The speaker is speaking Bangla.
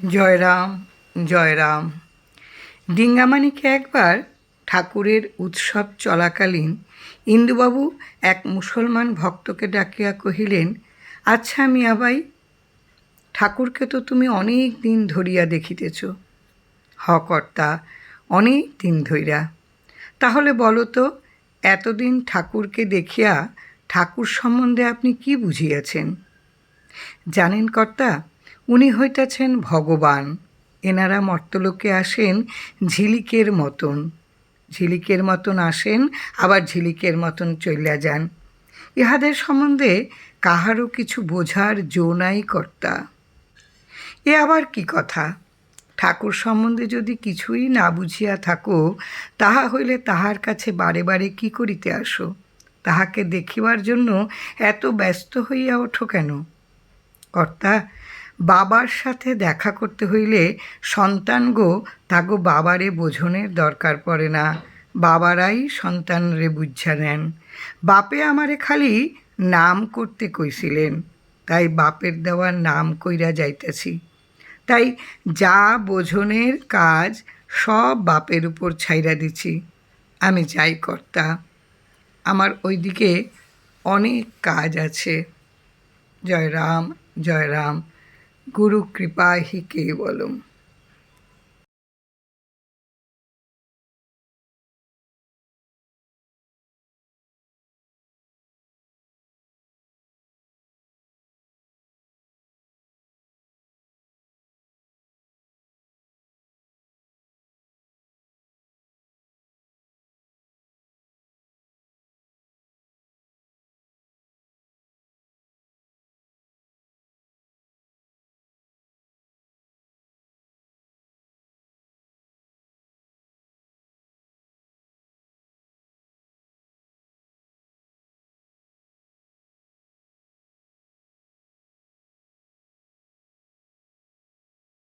জয়রাম জয়রাম। ডিঙ্গামানিকে একবার ঠাকুরের উৎসব চলাকালীন ইন্দুবাবু এক মুসলমান ভক্তকে ডাকিয়া কহিলেন আচ্ছা মিয়াবাই ঠাকুরকে তো তুমি অনেক দিন ধরিয়া দেখিতেছ। হ কর্তা, অনেক দিন ধইরা। তাহলে বলো তো, এতদিন ঠাকুরকে দেখিয়া ঠাকুর সম্বন্ধে আপনি কি বুঝিয়াছেন? জানেন কর্তা উনি হইতেছেন ভগবান। এনারা মর্তলোকে আসেন ঝিলিকের মতন। ঝিলিকের মতন আসেন, আবার ঝিলিকের মতন চলিয়া যান। ইহাদের সম্বন্ধে কাহারও কিছু বোঝার জো নাই কর্তা। এ আবার কি কথা? ঠাকুর সম্বন্ধে যদি কিছুই না বুঝিয়া থাকো, তাহা হইলে তাহার কাছে বারে বারে কি করিতে আসো? তাহাকে দেখিবার জন্য এত ব্যস্ত হইয়া ওঠো কেন? কর্তা বাবার সাথে দেখা করতে হইলে সন্তান গো তাগো বাবারে বোঝনের দরকার পড়ে না। বাবারাই সন্তানরে বুঝা নেন। বাপে আমারে খালি নাম করতে কইছিলেন, তাই বাপের দেওয়ার নাম কইরা যাইতেছি। তাই যা বোঝনের কাজ সব বাপের উপর ছাইরা দিছি। আমি যাই কর্তা, আমার ওইদিকে অনেক কাজ আছে। জয় রাম জয় রাম গুরু কৃপাহি কেবলম।